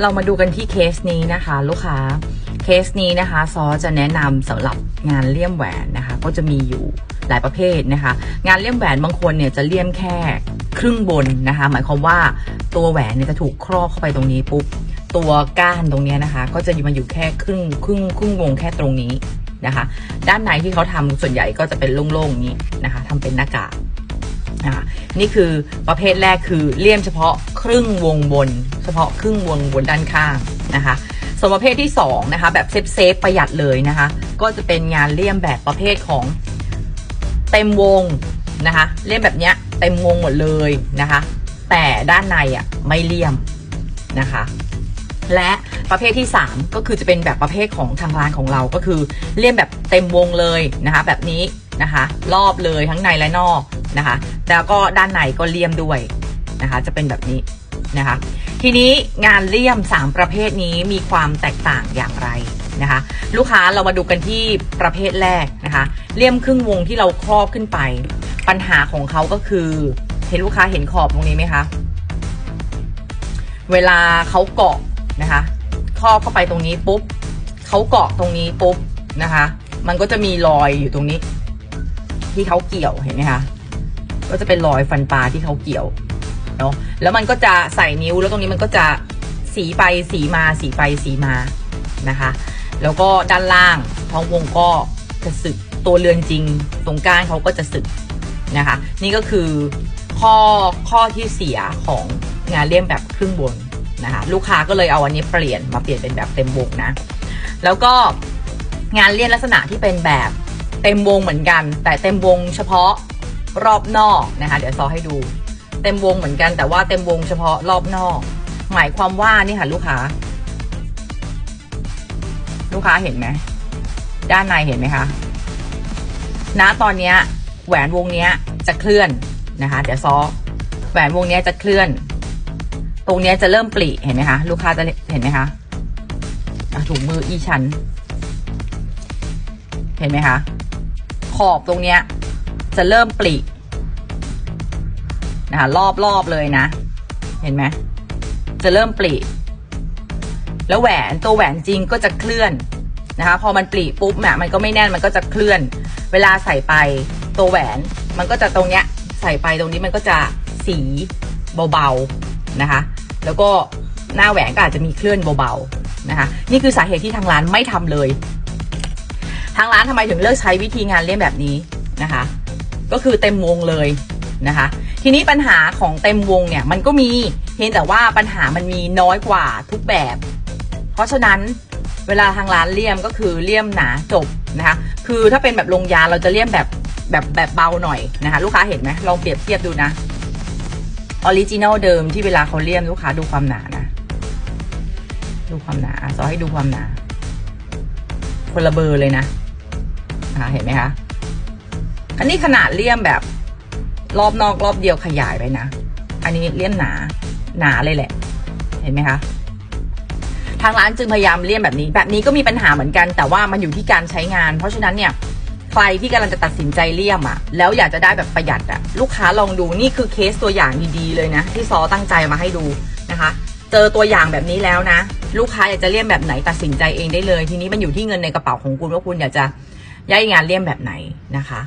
เรามาดูกันที่เคสนี้นะคะ ลูกค้าเคสนี้นะคะซอจะแนะนำสำหรับงานเลี่ยมแหวนนะคะ ก็จะมีอยู่หลายประเภทนะคะ งานเลี่ยมแหวนบางคนเนี่ยจะเลี่ยมแค่ครึ่งบนนะคะ หมายความว่าตัวแหวนเนี่ยจะถูกครอบเข้าไปตรงนี้ปุ๊บตัวก้านตรงนี้นะคะ ก็จะมาอยู่แค่ครึ่งครึ่งครึ่งวงแค่ตรงนี้นะคะ ด้านในที่เขาทำส่วนใหญ่ก็จะเป็นโล่งๆนี้นะคะทำเป็นหน้ากาก นะคะนี่คือประเภทแรกคือเลี่ยมเฉพาะครึ่งวงบน เฉพาะครึ่งวงบนด้านข้างนะคะส่วนประเภทที่2นะคะแบบเซฟเซฟประหยัดเลยนะคะ ก็จะเป็นงานเลี่ยมแบบประเภทของเต็มวงนะคะ เลี่ยมแบบเนี้ยเต็มวงหมดเลยนะคะ แต่ด้านในอะไม่เลี่ยมนะคะ และประเภทที่ 3 ก็คือจะเป็นแบบประเภทของทางร้านของเราก็คือเลี่ยมแบบเต็มวงเลยนะคะ แบบนี้นะคะ รอบเลยทั้งในและนอก นะคะ แล้วก็ด้านในก็เลี่ยมด้วยนะคะ จะเป็นแบบนี้นะคะ ทีนี้งานเลี่ยม 3 ประเภทนี้มีความแตกต่างอย่างไรนะคะ ลูกค้าเรามาดูกันที่ประเภทแรกนะคะ เลี่ยมครึ่งวงที่เราครอบขึ้นไป ปัญหาของเขาก็คือ เห็นลูกค้าเห็นขอบตรงนี้ไหมคะ เวลาเขาเกาะนะคะ ครอบเข้าไปตรงนี้ปุ๊บเขาเกาะตรงนี้ปุ๊บนะคะ มันก็จะมีรอยอยู่ตรงนี้ ที่เขาเกี่ยวเห็นไหมคะ ก็จะเป็นรอยฟันปลาที่เขาเกี่ยวเนาะแล้วมันก็จะใส่นิ้วแล้วตรงนี้มันก็จะสีไปสีมาสีไปสีมานะคะ แล้วก็ด้านล่างท้องวงก็จะสึกตัวเรือนจริง ตรงก้านเขาก็จะสึกนะคะ นี่ก็คือข้อข้อที่เสียของงานเลี่ยมแบบครึ่งบนนะคะลูกค้าก็เลยเอาอันนี้เปลี่ยนมาเปลี่ยนเป็นแบบเต็มวงนะ แล้วก็งานเลี่ยนลักษณะที่เป็นแบบเต็มวงเหมือนกัน แต่เต็มวงเฉพาะ รอบนอกนะคะ เดี๋ยวซอให้ดู เต็มวงเหมือนกันแต่ว่าเต็มวงเฉพาะรอบนอก หมายความว่านี่ค่ะลูกค้า ลูกค้าเห็นไหมด้านในเห็นไหมคะณตอนเนี้ยแหวนวงเนี้ยจะเคลื่อนนะคะ เดี๋ยวซอแหวนวงเนี้ยจะเคลื่อน ตรงเนี้ยจะเริ่มปลีเห็นไหมคะลูกค้าจะเห็นไหมคะถุงมืออีชันเห็นไหมคะขอบตรงเนี้ย จะเริ่มปลีนะคะรอบรอบเลยนะ เห็นไหมจะเริ่มปลีแล้วแหวนตัวแหวนจริงก็จะเคลื่อนนะคะ พอมันปลีปุ๊บเนี่ยมันก็ไม่แน่นมันก็จะเคลื่อน เวลาใส่ไปตัวแหวนมันก็จะตรงเนี้ยใส่ไปตรงนี้มันก็จะสีเบาๆนะคะ แล้วก็หน้าแหวนก็อาจจะมีเคลื่อนเบาๆนะคะ นี่คือสาเหตุที่ทางร้านไม่ทำเลย ทางร้านทำไมถึงเลือกใช้วิธีงานเลี่ยมแบบนี้นะคะ ก็คือเต็มวงเลยนะคะ ทีนี้ปัญหาของเต็มวงเนี่ยมันก็มีเพียงแต่ว่าปัญหามันมีน้อยกว่าทุกแบบ เพราะฉะนั้นเวลาทางร้านเลี่ยมก็คือเลี่ยมหนาจบนะคะ คือถ้าเป็นแบบลงยาเราจะเลี่ยมแบบแบบแบบเบาหน่อยนะคะ ลูกค้าเห็นไหมลองเปรียบเทียบดูนะออริจินัลเดิมที่เวลาเขาเลี่ยมลูกค้าดูความหนานะ ดูความหนาซอให้ดูความหนา คนละเบอร์เลยนะนะคะเห็นไหมคะ อันนี้ขนาดเลี่ยมแบบ รอบนอกรอบเดียวขยายไปนะ อันนี้เลี่ยมหนา หนาเลยแหละ เห็นไหมคะ ทางร้านจึงพยายามเลี่ยมแบบนี้ แบบนี้ก็มีปัญหาเหมือนกัน แต่ว่ามันอยู่ที่การใช้งาน เพราะฉะนั้นเนี่ยใครที่กำลังจะตัดสินใจเลี่ยมอะ่ะ แล้วอยากจะได้แบบประหยัดอะ่ะ ลูกค้าลองดูนี่คือเคสตัวอย่างดีๆเลยนะ ที่ซอตั้งใจมาให้ดูนะคะ เจอตัวอย่างแบบนี้แล้วนะ ลูกค้าอยากจะเลี่ยมแบบไหนตัดสินใจเองได้เลย ทีนี้มันอยู่ที่เงินในกระเป๋าของคุณว่าคุณอยากจะย้ายงานเลี่ยมแบบไหนนะคะ